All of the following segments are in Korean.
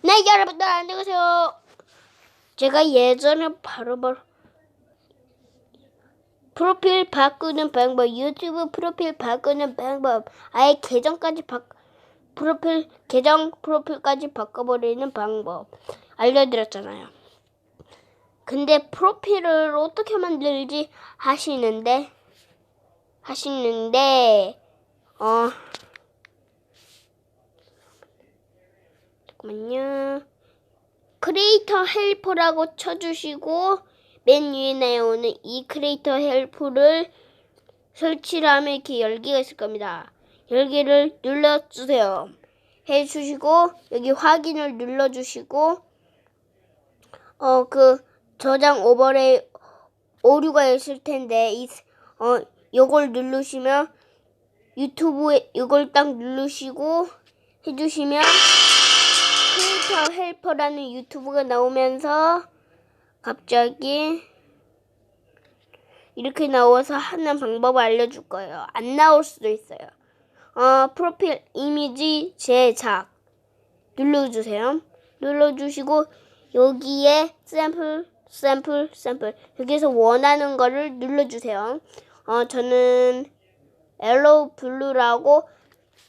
네, 여러분들 안녕하세요. 제가 예전에 바로 바로 프로필 바꾸는 방법, 유튜브 프로필 바꾸는 방법, 아예 계정까지 바 프로필 계정 프로필까지 바꿔버리는 방법 알려드렸잖아요. 근데 프로필을 어떻게 만들지 하시는데 하시는데 어 잠깐만요. 크리에이터 헬퍼라고 쳐주시고 맨 위에 나오는 이 크리에이터 헬퍼를 설치를 하면 이렇게 열기가 있을 겁니다. 열기를 눌러주세요. 해주시고 여기 확인을 눌러주시고 어 그 저장 오버레이 오류가 있을 텐데 이 어 요걸 누르시면 유튜브에 이걸 딱 누르시고 해주시면 크리에이터 헬퍼라는 유튜브가 나오면서 갑자기 이렇게 나와서 하는 방법을 알려줄 거예요. 안 나올 수도 있어요. 어, 프로필 이미지 제작 눌러주세요. 눌러주시고 여기에 샘플, 샘플, 샘플 여기서 원하는 거를 눌러주세요. 어, 저는 옐로우 블루라고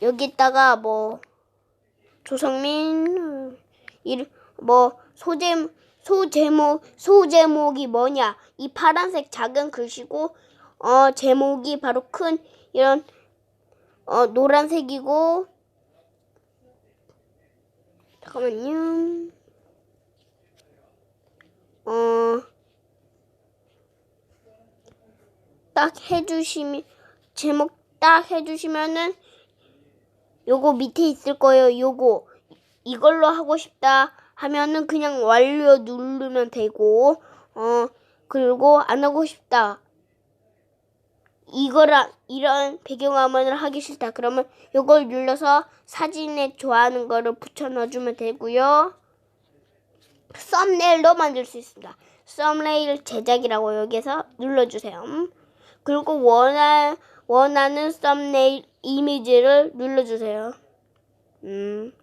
여기다가 뭐 조성민 이 뭐 소제 소제목 소제목이 뭐냐 이 파란색 작은 글씨고 어 제목이 바로 큰 이런 어 노란색이고 잠깐만요 어 딱 해주시면 제목 딱 해주시면은 요거 밑에 있을 거예요. 요거 이걸로 하고 싶다 하면은 그냥 완료 누르면 되고 어 그리고 안 하고 싶다 이거랑 이런 배경화면을 하기 싫다 그러면 요걸 눌러서 사진에 좋아하는 거를 붙여 넣어주면 되고요. 썸네일도 만들 수 있습니다. 썸네일 제작이라고 여기서 눌러주세요. 그리고 원하, 원하는 썸네일 이미지를 눌러주세요. 음.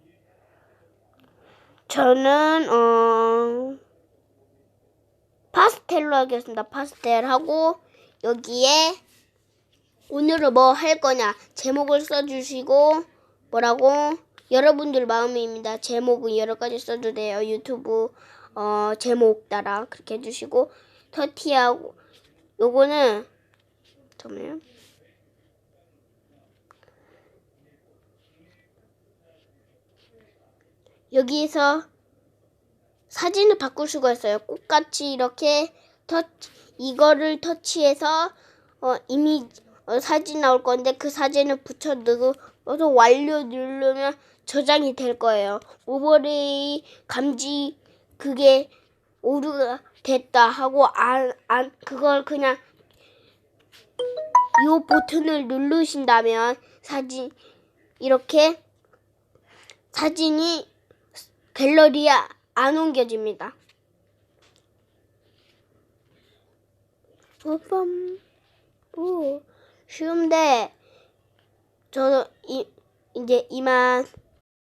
저는, 어, 파스텔로 하겠습니다. 파스텔 하고, 여기에 오늘은 뭐 할 거냐. 제목을 써주시고, 뭐라고? 여러분들 마음입니다. 제목은 여러 가지 써도 돼요. 유튜브, 어, 제목 따라 그렇게 해주시고, 터티하고, 요거는, 잠깐만요. 여기서 사진을 바꿀 수가 있어요. 꽃같이 이렇게 터치, 이거를 터치해서 어, 이미 어, 사진 나올 건데 그 사진을 붙여 넣고 서 완료 누르면 저장이 될 거예요. 오버레이 감지 그게 오류가 됐다 하고 안, 안 그걸 그냥 요 버튼을 누르신다면 사진 이렇게 사진이 갤러리에 안 옮겨집니다. 빠밤. 오, 쉬운데, 저, 이, 이제 이만